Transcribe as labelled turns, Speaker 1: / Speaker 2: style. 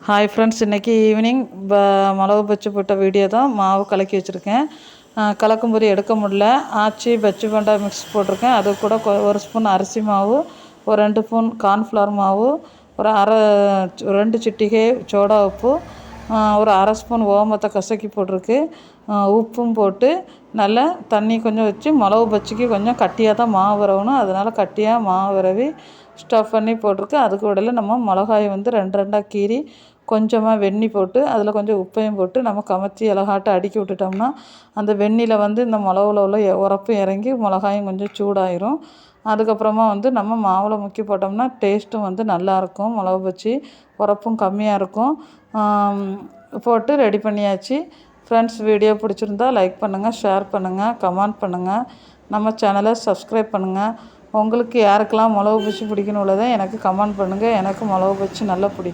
Speaker 1: Hi friends இன்றைக்கி evening ப மிளகு பச்சு போட்ட வீடியோ தான் மாவு கலக்கி வச்சுருக்கேன். கலக்கும் எடுக்க முடில ஆச்சி பச்சு பண்டா மிக்ஸ் போட்டிருக்கேன். அது கூட ஒரு ஸ்பூன் அரிசி மாவு ஒரு ரெண்டு ஸ்பூன் கார்ன்ஃப்ளவர் மாவு ஒரு அரை ரெண்டு சிட்டிகை சோடா உப்பு ஒரு அரை ஸ்பூன் ஓமத்தை கசக்கி போட்டிருக்கு. உப்பும் போட்டு நல்லா தண்ணி கொஞ்சம் வச்சு மிளகு பச்சிக்கு கொஞ்சம் கட்டியாக தான் மாவு விரவணும். அதனால் கட்டியாக மாவு விரவி ஸ்டஃப் பண்ணி போட்டிருக்கு. அதுக்கு இடையில நம்ம மிளகாயை வந்து ரெண்டு ரெண்டாக கீறி கொஞ்சமாக வெண்ணி போட்டு அதில் கொஞ்சம் உப்பையும் போட்டு நம்ம கமத்தி இலகாட்டை அடுக்கி விட்டுட்டோம்னா அந்த வெண்ணியில் வந்து இந்த மிளகுல உள்ள எ- இறங்கி மிளகாயும் கொஞ்சம் சூடாயிரும். அதுக்கப்புறமா வந்து நம்ம மாவில் முக்கி போட்டோம்னா டேஸ்ட்டும் வந்து நல்லாயிருக்கும் மிளகு பச்சி உரப்பும் கம்மியாக இருக்கும். போட்டு ரெடி பண்ணியாச்சு. ஃப்ரெண்ட்ஸ் வீடியோ பிடிச்சிருந்தா லைக் பண்ணுங்கள் ஷேர் பண்ணுங்கள் கமெண்ட் பண்ணுங்கள் நம்ம சேனலை சப்ஸ்கிரைப் பண்ணுங்கள் உங்களுக்கு யாருக்கெல்லாம் மிளகு பச்சி பிடிக்கணும் உள்ளதை எனக்கு கமெண்ட் பண்ணுங்கள் எனக்கு மிளகு பச்சி நல்லா பிடிக்கும்.